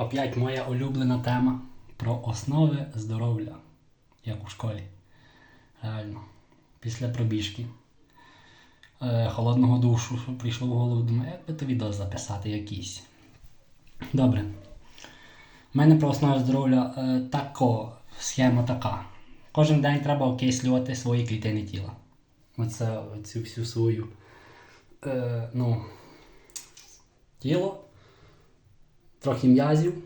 Опять моя улюблена тема про основи здоров'я, як у школі. Реально. Після пробіжки. Е, холодного душу, що прийшло в голову, думаю, як би то відео записати якийсь. Добре. У мене про основи здоров'я е, тако, схема така. Кожен день треба окислювати свої клітини тіла. Оце цю всю свою е, ну, тіло, трохи м'язів і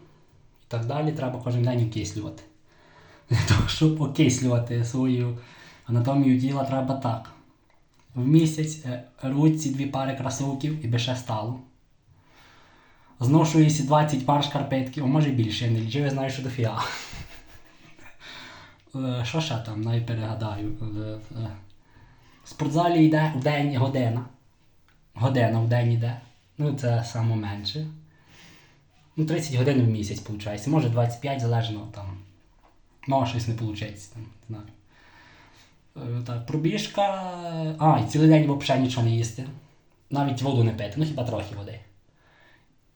так далі. Треба кожен день окислювати. Для того, щоб окислювати свою анатомію тіла, треба так. В місяць е, руці дві пари кросовків і би ще стало. Зношуюся 20 пар шкарпетків, а може більше, я не лічив, я знаю, що дофіга. Е, Що ще там, навіть перегадаю. Е, В спортзалі йде в день година. Година в день йде. Ну, це саме менше. Ну, 30 годин в місяць, виходить. Може 25, залежно там. Може щось не виходить, там, не знаю. Е, Так, пробіжка. А, і цілий день взагалі нічого не їсти. Навіть воду не пити, ну хіба трохи води.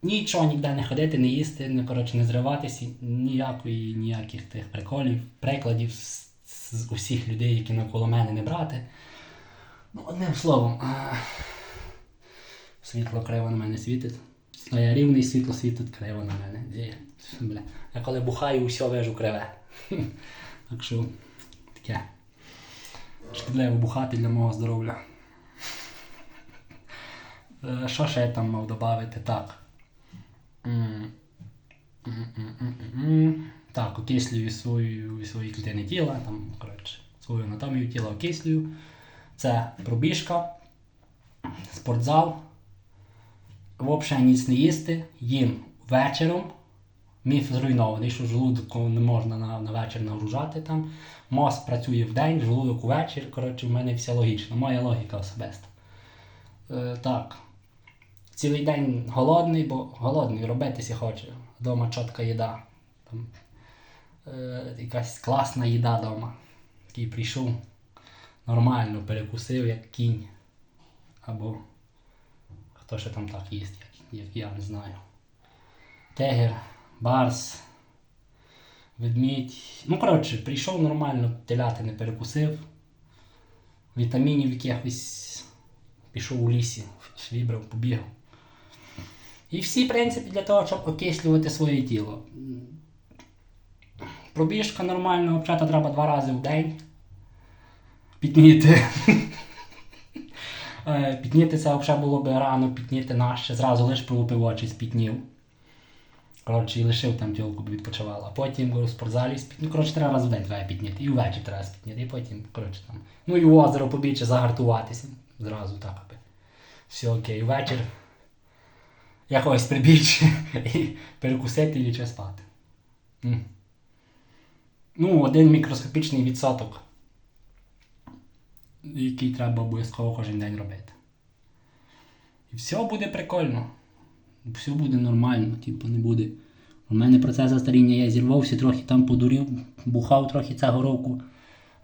Нічого ніде не ходити, не їсти, не, коротше, не зриватися, ніякої, ніяких тих приколів, прикладів з, з усіх людей, які навколо мене не брати. Ну, одним словом, а, світло криво на мене світить. А я рівний світло світить криво на мене. Бля. Я коли бухаю, усе вижу криве. Так що таке. Шкідливо бухати для мого здоров'я. Що ще я там мав додати? Так. Так, окислюю свою, свої клітини тіла, там, коротше, свою анатомію тіла окислюю. Це пробіжка, спортзал. Взагалі ніц не їсти, їм вечором. Міф зруйнований, що желудок не можна на, на вечір нагружати там. Мозк працює в день, желудок увечір. Коротше, в мене все логічно. Моя логіка особиста. Е, так. Цілий день голодний, бо голодний, робитися хоче. Дома чітка їда. Там, е, якась класна їда вдома. Такий прийшов, нормально перекусив, як кінь. Або хто ще там так їсть, як, як я не знаю. Тегер, барс, ведмідь. Ну, коротше, прийшов нормально, телятини перекусив. Вітамінів якихось пішов у лісі, вибрав, побігав. І всі, в принципі, для того, щоб окислювати своє тіло. Пробіжка нормально, взагалі треба два рази в день. Підніти. Е, це взагалі було б рано, підніти наше, зразу лиш пролупив очі, спітнів. Коротше, і лишив там тілку, бо відпочивала. А потім у спортзалі спітнів. Ну, коротше, треба раз в день треба підняти. І ввечері треба спітніти. І потім, коротше, там. Ну і в озеро побіче загартуватися. Зразу так аби. Все окей, вечір. Якогось прибіч і перекусити і ліче спати. Ну, один мікроскопічний відсоток, який треба обов'язково кожен день робити. І все буде прикольно. Все буде нормально, типу, не буде. У мене процес старіння, я зірвався, трохи там подурів, бухав трохи цього року,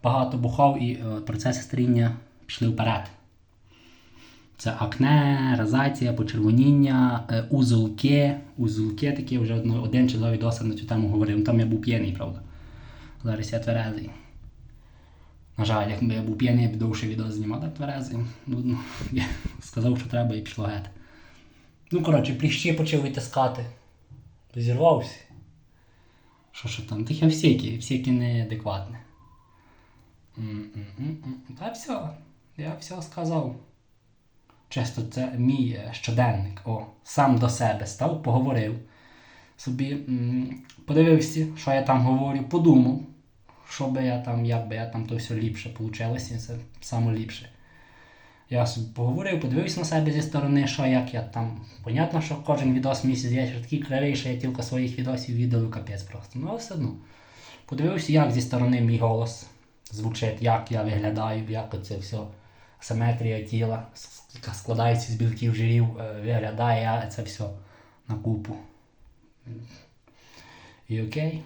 багато бухав і е, процеси старіння пішли вперед. Це акне, розація, почервоніння, е, узолки. Узолки такі вже один чи два відоси на цю тему говорив. Там я був п'яний, правда. Зараз я тверезий. На жаль, якби я був п'яний, я б довше відео знімав, так тверезий. Ну, ну, я сказав, що треба і пішло геть. Ну, коротше, пліщі почав витискати. Зірвався. Що що там? Тих я всякі, всякі неадекватні. Та все, я все сказав. Чисто це мій е, щоденник. О, сам до себе став, поговорив. Собі подивився, що я там говорю, подумав, що би я там, як би я там то все ліпше вийшло, це саме ліпше. Я собі поговорив, подивився на себе зі сторони, що як я там. Понятно, що кожен відос місяць я ще такий кривий, що я тільки своїх відосів відео капець просто. Ну, все одно. Подивився, як зі сторони мій голос звучить, як я виглядаю, як це все симетрія тіла, яка складається з білків жирів, е, виглядає це все на купу. І окей.